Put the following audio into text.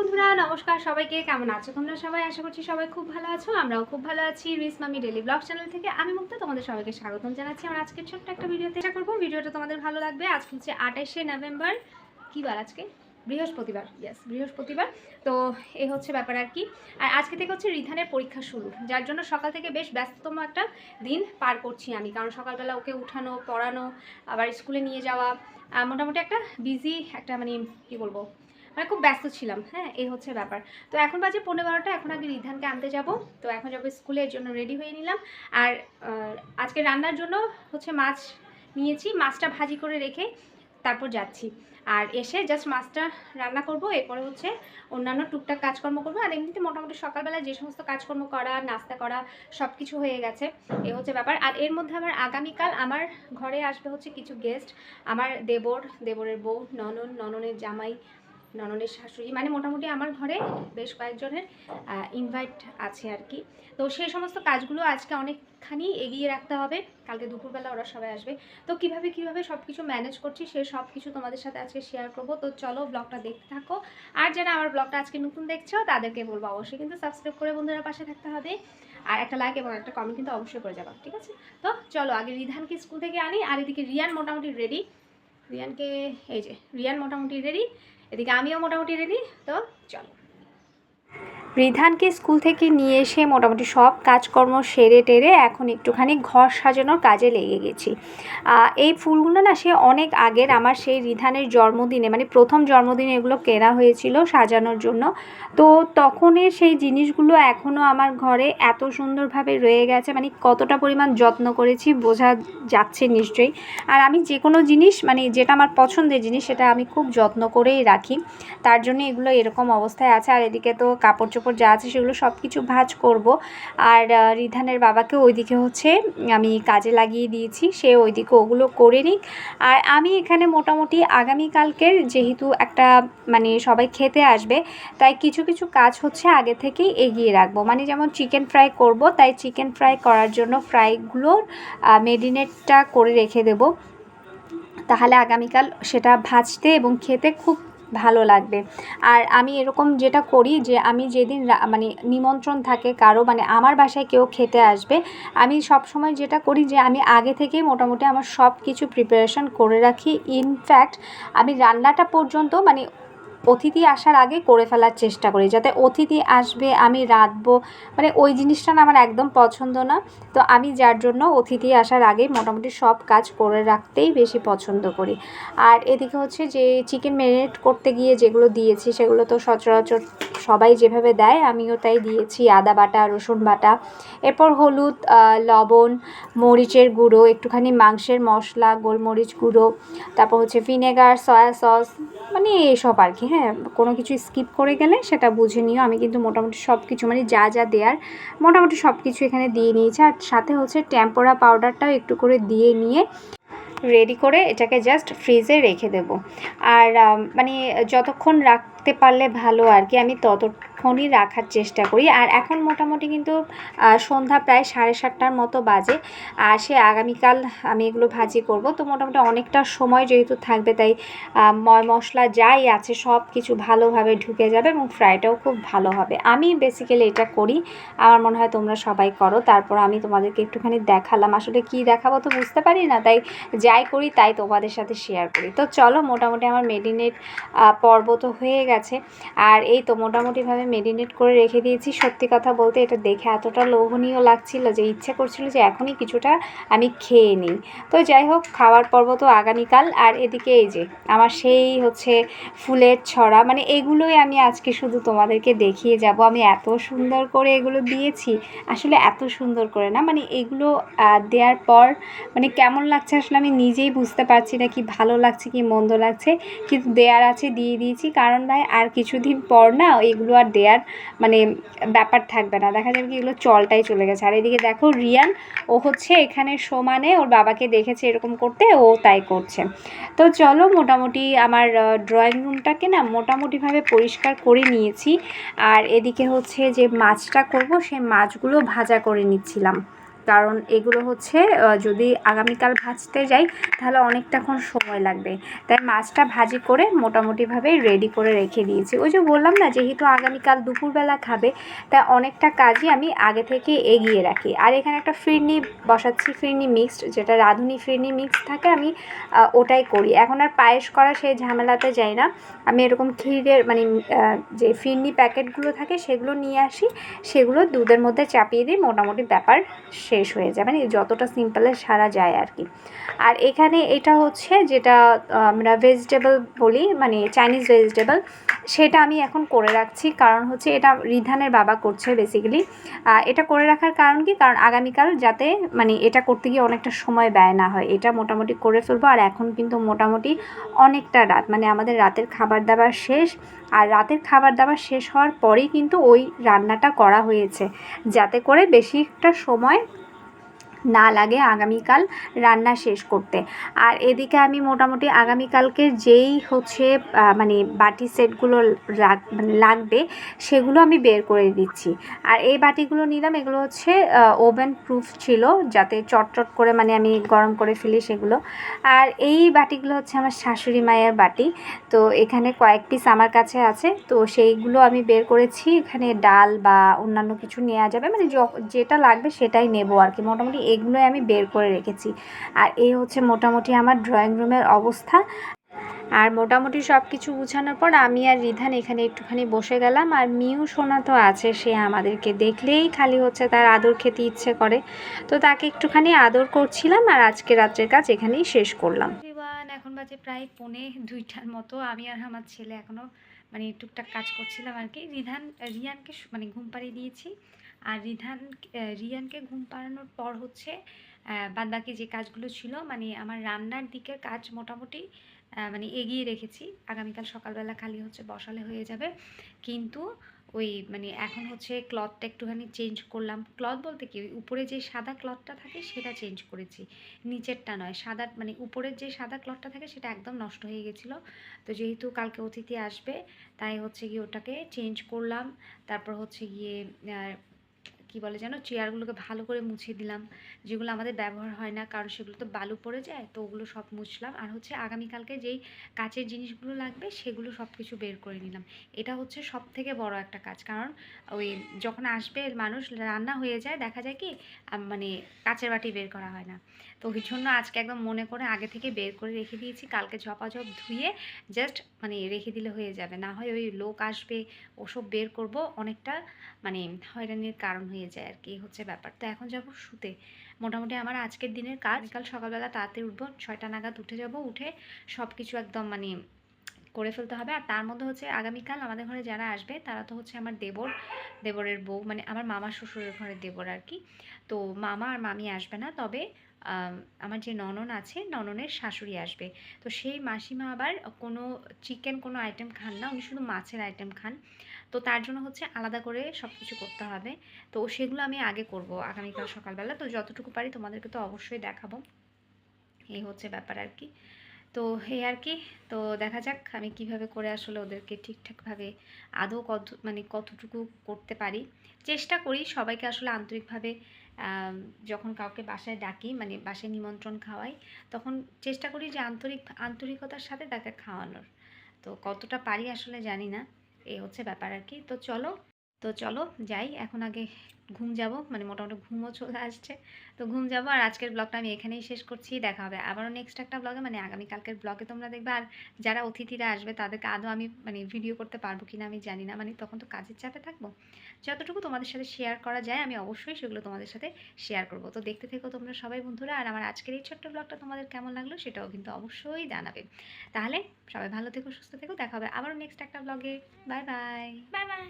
বন্ধুরা, নমস্কার সবাইকে। কেমন আছো তোমরা সবাই? আশা করছি সবাই খুব ভালো আছো। আমরাও খুব ভালো আছি। রিস মামি ডেলি ব্লগ চ্যানেল থেকে আমি মুক্ত, তোমাদের সবাইকে স্বাগতম জানাচ্ছি আমার আজকের ছোট্ট একটা ভিডিওতে। চেষ্টা করব ভিডিওটা তোমাদের ভালো লাগবে। আজকে হচ্ছে আঠাশে নভেম্বর। কী বার আজকে? বৃহস্পতিবার ইয়েস বৃহস্পতিবার। তো এ হচ্ছে ব্যাপার আর কি। আর আজকে থেকে হচ্ছে রিধানের পরীক্ষা শুরু। যার জন্য সকাল থেকে বেশ ব্যস্ততম একটা দিন পার করছি আমি। কারণ সকালবেলা ওকে উঠানো, পড়ানো, আবার স্কুলে নিয়ে যাওয়া মোটামুটি একটা বিজি একটা মানে কী বলব মানে খুব ব্যস্ত ছিলাম হ্যাঁ এই হচ্ছে ব্যাপার। তো এখন বাজে পনেরো বারোটা, এখন আগে রিধানকে আনতে যাব। তো এখন যাব স্কুলের জন্য রেডি হয়ে নিলাম। আর আজকে রান্নার জন্য হচ্ছে মাছ নিয়েছি, মাছটা ভাজি করে রেখে তারপর যাচ্ছি। আর এসে জাস্ট মাছটা রান্না করব, এরপরে হচ্ছে অন্যান্য টুকটাক কাজকর্ম করব। আর এমনিতে মোটামুটি সকালবেলা যে সমস্ত কাজকর্ম করা, নাস্তা করা সব কিছু হয়ে গেছে। এ হচ্ছে ব্যাপার। আর এর মধ্যে আবার আগামীকাল আমার ঘরে আসবে হচ্ছে কিছু গেস্ট আমার দেবর, দেবরের বউ, ননন, নননের জামাই নননের শাশুড়ি মানে মোটামুটি আমার ঘরে বেশ কয়েকজনের ইনভাইট আছে আর কি। তো সেই সমস্ত কাজগুলো আজকে অনেকখানি এগিয়ে রাখতে হবে। কালকে দুপুরবেলা ওরা সবাই আসবে। তো কীভাবে কীভাবে সব কিছু ম্যানেজ করছি সে সব কিছু তোমাদের সাথে আজকে শেয়ার করব। তো চলো ব্লগটা দেখতে থাকো। আর যারা আমার ব্লগটা আজকে নতুন দেখছ, তাদেরকে বলব অবশ্যই কিন্তু সাবস্ক্রাইব করে বন্ধুরা পাশে থাকতে হবে। আর একটা লাইক এবং একটা কমেন্ট কিন্তু অবশ্যই করে যাবা, ঠিক আছে? তো চলো আগে রিধানকে স্কুল থেকে আনি, আর এদিকে রিয়ান মোটামুটি রেডি রিয়ানকে এই যে রিয়ান মোটামুটি রেডি এদিকে আমিও মোটামুটি রেডি তো চলো। রিধানকে স্কুল থেকে নিয়ে এসে মোটামুটি সব কাজকর্ম সেরে টেরে এখন একটুখানি ঘর সাজানোর কাজে লেগে গেছি। এই ফুলগুলো না সে অনেক আগের আমার সেই রিধানের জন্মদিনে মানে প্রথম জন্মদিনে এগুলো কেনা হয়েছিল সাজানোর জন্য। তো তখনের সেই জিনিসগুলো এখনও আমার ঘরে এত সুন্দরভাবে রয়ে গেছে মানে কতটা পরিমাণ যত্ন করেছি বোঝা যাচ্ছে নিশ্চয়ই। আর আমি যে কোনো জিনিস মানে যেটা আমার পছন্দের জিনিস সেটা আমি খুব যত্ন করেই রাখি। তার জন্য এগুলো এরকম অবস্থায় আছে। আর এদিকে তো কাপড় চোপড় যা আছে সেগুলো সব কিছু ভাঁজ করব। আর রিধানের বাবাকে ওইদিকে হচ্ছে আমি কাজে লাগিয়ে দিয়েছি। সে ওইদিকে ওগুলো করে নিক। আর আমি এখানে মোটামুটি আগামীকালকের যেহেতু একটা মানে সবাই খেতে আসবে, তাই কিছু কিছু কাজ হচ্ছে আগে থেকেই এগিয়ে রাখব। মানে যেমন চিকেন ফ্রাই করব, তাই চিকেন ফ্রাই করার জন্য ফ্রাইগুলোর মেরিনেটটা করে রেখে দেবো। তাহলে আগামীকাল সেটা ভাজতে এবং খেতে খুব ভালো লাগবে। আর আমি এরকম যেটা করি যে, আমি যেদিন মানে নিমন্ত্রণ থাকে কারও মানে আমার বাসায় কেউ খেতে আসবে, আমি সব সময় যেটা করি যে, আমি আগে থেকে মোটামুটি আমার সব কিছু প্রিপারেশন করে রাখি। ইনফ্যাক্ট আমি রান্নাটা পর্যন্ত মানে অতিথি আসার আগে করে ফেলার চেষ্টা করি, যাতে অতিথি আসবে, আমি রাঁধবো। মানে ওই জিনিসটা না আমার একদম পছন্দ না। তো আমি যার জন্য অতিথি আসার আগে মোটামুটি সব কাজ করে রাখতেই বেশি পছন্দ করি। আর এদিকে হচ্ছে যে চিকেন ম্যারিনেট করতে গিয়ে যেগুলো দিয়েছি, সেগুলো তো সচরাচর সবাই যেভাবে দেয়, আমিও তাই দিয়েছি। আদা বাটা, রসুন বাটা, এরপর হলুদ লবণ, মরিচের গুঁড়ো, একটুখানি মাংসের মশলা, গোলমরিচ গুঁড়ো, তারপর হচ্ছে ভিনেগার সয়া সস মানে এসব আর কি হ্যাঁ। কোনো কিছু স্কিপ করে গেলে সেটা বুঝে নিও। আমি কিন্তু মোটামুটি সব কিছু মানে যা যা দেওয়ার মোটামুটি সব কিছু এখানে দিয়ে নিয়েছি। আর সাথে হচ্ছে ট্যাম্পোরা পাউডারটাও একটু করে দিয়ে নিয়ে রেডি করে এটাকে জাস্ট ফ্রিজে রেখে দেব। আর মানে যতক্ষণ রাখতে পারলে ভালো আর কি, আমি ততক্ষণই রাখার চেষ্টা করি। আর এখন মোটামুটি কিন্তু সন্ধ্যা প্রায় সাড়ে সাতটার মতো বাজে। আর সে আগামীকাল আমি এগুলো ভাজি করব। তো মোটামুটি অনেকটা সময় যেহেতু থাকবে, তাই মশলা যাই আছে সব কিছু ভালোভাবে ঢুকে যাবে এবং ফ্রাইটাও খুব ভালো হবে। আমি বেসিক্যালি এটা করি। আমার মনে হয় তোমরা সবাই করো। তারপর আমি তোমাদেরকে একটুখানি দেখালাম। আসলে কি দেখাবো তো বুঝতে পারি না, তাই যাই করি, তাই তোমাদের সাথে শেয়ার করি। তো চলো, মোটামুটি আমার মেডিনেট পর্ব তো হয়ে গেছে। আর এই তো মোটামুটিভাবে মেডিনেট করে রেখে দিয়েছি। সত্যি কথা বলতে এটা দেখে এতটা লোভনীয় লাগছিল যে, ইচ্ছে করছিল যে, এখনই কিছুটা আমি খেয়ে নিই। তো যাই হোক, খাওয়ার পর্ব তো আগামীকাল। আর এদিকে এই যে, আমার সেই হচ্ছে ফুলের ছড়া মানে এগুলোই আমি আজকে শুধু তোমাদেরকে দেখিয়ে যাব। আমি এত সুন্দর করে এগুলো দিয়েছি, আসলে এত সুন্দর করে না মানে এগুলো দেওয়ার পর মানে কেমন লাগছে আসলে আমি নিজেই বুঝতে পারছি না কি ভালো লাগছে, কি মন্দ লাগছে। কিন্তু দেয়ার আছে, দিয়ে দিয়েছি। কারণ ভাই, আর কিছুদিন পর না, এগুলো আর দেয়ার মানে ব্যাপার থাকবে না। দেখা যাবে কি এগুলো চলটাই চলে গেছে। আর এদিকে দেখো রিয়ান, ও হচ্ছে এখানে সমানে, ওর বাবাকে দেখেছে এরকম করতে, ও তাই করছে। তো চলো মোটামুটি আমার ড্রয়িং রুমটাকে না মোটামুটিভাবে পরিষ্কার করে নিয়েছি। আর এদিকে হচ্ছে যে মাছটা করব, সেই মাছগুলো ভাজা করে নিচ্ছিলাম। কারণ এগুলো হচ্ছে যদি আগামীকাল ভাজতে যাই, তাহলে অনেকটাক্ষণ সময় লাগবে। তাই মাছটা ভাজি করে মোটামুটিভাবে রেডি করে রেখে দিয়েছি। ওই যে বললাম না, যেহেতু আগামীকাল দুপুরবেলা খাবে, তাই অনেকটা কাজই আমি আগে থেকে এগিয়ে রাখি। আর এখানে একটা ফিরনি বসাচ্ছি, ফিরনি মিক্সড যেটা রাঁধুনি ফিরনি মিক্সড থাকে, আমি ওটাই করি। এখন আর পায়েস করা সেই ঝামেলাতে যাই না। আমি এরকম ক্ষীরের মানে যে ফিরনি প্যাকেটগুলো থাকে, সেগুলো নিয়ে আসি। সেগুলো দুধের মধ্যে চাপিয়ে দিই। মোটামুটি ব্যাপার শেষ হয়ে যায় মানে যতটা সিম্পলে সারা যায় আর কি আর এখানে এটা হচ্ছে যেটা আমরা ভেজিটেবল বলি মানে চাইনিজ ভেজিটেবল সেটা আমি এখন করে রাখছি। কারণ হচ্ছে এটা রিধানের বাবা করছে বেসিক্যালি এটা করে রাখার কারণ কি? কারণ আগামীকাল যাতে মানে এটা করতে গিয়ে অনেকটা সময় ব্যয় না হয়। এটা মোটামুটি করে ফেলব। আর এখন কিন্তু মোটামুটি অনেকটা রাত মানে আমাদের রাতের খাবার দাবার শেষ। আর রাতের খাবার দাবার শেষ হওয়ার পরেই কিন্তু ওই রান্নাটা করা হয়েছে। যাতে করে বেশি একটা সময় না লাগে আগামীকাল রান্না শেষ করতে। আর এদিকে আমি মোটামুটি আগামীকালকে যেই হচ্ছে মানে বাটি সেটগুলো মানে লাগবে, সেগুলো আমি বের করে দিচ্ছি। আর এই বাটিগুলো নিলাম, এগুলো হচ্ছে ওভেন প্রুফ ছিল, যাতে চটচট করে মানে আমি গরম করে ফেলি সেগুলো। আর এই বাটিগুলো হচ্ছে আমার শাশুড়ি মায়ের বাটি, তো এখানে কয়েক পিস আমার কাছে আছে, তো সেইগুলো আমি বের করেছি। এখানে ডাল বা অন্যান্য কিছু নেওয়া যাবে মানে যেটা লাগবে সেটাই নেব আর কি। মোটামুটি এগুলোই আমি বের করে রেখেছি। আর এই হচ্ছে মোটামুটি আমার ড্রয়িং রুমের অবস্থা। আর মোটামুটি সব কিছু গুছানোর পর আমি আর রিধান এখানে একটুখানি বসে গেলাম। আর মিউ, সোনা তো আছে, সে আমাদেরকে দেখলেই খালি হচ্ছে তার আদর খেতে ইচ্ছে করে। তো তাকে একটুখানি আদর করছিলাম আর আজকে রাত্রের কাজ এখানেই শেষ করলাম। এখন বাজে প্রায় পৌনে দুইটার মতো। আমি আর আমার ছেলে এখনও মানে টুকটাক কাজ করছিলাম আর কি। রিধান, রিয়ানকে মানে ঘুম পাড়িয়ে দিয়েছি। আর রিধান রিয়ানকে ঘুম পাড়ানোর পর হচ্ছে বাদ বাকি যে কাজগুলো ছিল মানে আমার রান্নার দিকের কাজ মোটামুটি মানে এগিয়ে রেখেছি। আগামীকাল সকালবেলা খালি হচ্ছে বসালে হয়ে যাবে। কিন্তু ওই মানে এখন হচ্ছে ক্লথটা একটুখানি চেঞ্জ করলাম। ক্লথ বলতে কি? ওই উপরে যে সাদা ক্লথটা থাকে, সেটা চেঞ্জ করেছি। নিচেরটা নয়, সাদা মানে উপরের যে সাদা ক্লথটা থাকে, সেটা একদম নষ্ট হয়ে গেছিল। তো যেহেতু কালকে অতিথি আসবে, তাই হচ্ছে গিয়ে ওটাকে চেঞ্জ করলাম। তারপর হচ্ছে গিয়ে কি বলে যেন, চেয়ারগুলোকে ভালো করে মুছিয়ে দিলাম। যেগুলো আমাদের ব্যবহার হয় না, কারণ সেগুলো তো বালু পড়ে যায়, তো ওগুলো সব মুছলাম। আর হচ্ছে আগামীকালকে যেই কাচের জিনিসগুলো লাগবে, সেগুলো সব কিছু বের করে নিলাম। এটা হচ্ছে সব থেকে বড় একটা কাজ, কারণ ওই যখন আসবে মানুষ, রান্না হয়ে যায়, দেখা যায় কি মানে কাচের বাটি বের করা হয় না। তো ওই জন্য আজকে একদম মনে করে আগে থেকে বের করে রেখে দিয়েছি, কালকে ঝপাঝপ ধুয়ে জাস্ট মানে রেখে দিলে হয়ে যাবে। না হয় ওই লোক আসবে, ওসব বের করব, অনেকটা মানে হয়রানির কারণ হয়ে যায় আর কি, হচ্ছে ব্যাপার তো এখন যাব শুতে। মোটামুটি আমার আজকের দিনের কাজ। কাল সকালবেলা তাড়াতাড়ি উঠবো, ছয়টা নাগাদ উঠে যাব, উঠে সব কিছু একদম মানে করে ফেলতে হবে। আর তার মধ্যে হচ্ছে আগামীকাল আমাদের ঘরে যারা আসবে, তারা তো হচ্ছে আমার দেবর, দেবরের বউ মানে আমার মামা শ্বশুরের ঘরের দেবর আর কি। তো মামা আর মামি আসবে না, তবে আমার যে ননন আছে, নননের শাশুড়ি আসবে। তো সেই মাসিমা আবার কোনো চিকেন কোনো আইটেম খান না, উনি শুধু মাছের আইটেম খান। তো তার জন্য হচ্ছে আলাদা করে সব কিছু করতে হবে। তো সেগুলো আমি আগে করব আগামীকাল সকালবেলা। তো যতটুকু পারি তোমাদেরকে তো অবশ্যই দেখাবো। এই হচ্ছে ব্যাপার আর কি। তো এই আর কি। তো দেখা যাক আমি কীভাবে করে আসলে ওদেরকে ঠিকঠাকভাবে আদৌ কত মানে কতটুকু করতে পারি। চেষ্টা করি সবাইকে আসলে আন্তরিকভাবে যখন কাউকে বাসায় ডাকি মানে বাসায় নিমন্ত্রণ খাওয়াই, তখন চেষ্টা করি যে আন্তরিক, আন্তরিকতার সাথে তাকে খাওয়ানোর। তো কতটা পারি আসলে জানি না। এই হচ্ছে ব্যাপার আর কি। তো চলো তো চলো যাই, এখন আগে ঘুম যাব মানে মোটামুটি ঘুমও চলে আসছে। তো ঘুম যাব আর আজকের ব্লগটা আমি এখানেই শেষ করছি, দেখা হবে আবারও নেক্সট একটা ব্লগে মানে আগামীকালকের ব্লগে তোমরা দেখবে। আর যারা অতিথিরা আসবে তাদেরকে আদৌ আমি মানে ভিডিও করতে পারব কিনা আমি জানি না মানে তখন তো কাজের চাপে থাকব। যতটুকু তোমাদের সাথে শেয়ার করা যায়, আমি অবশ্যই সেগুলো তোমাদের সাথে শেয়ার করব। তো দেখতে থেকো তোমরা সবাই বন্ধুরা, আর আমার আজকের এই ছোট্ট ব্লগটা তোমাদের কেমন লাগল সেটাও কিন্তু অবশ্যই জানাবে। তাহলে সবাই ভালো থেকো, সুস্থ থেকো, দেখা হবে আবারও নেক্সট একটা ব্লগে বাই বাই বাই বাই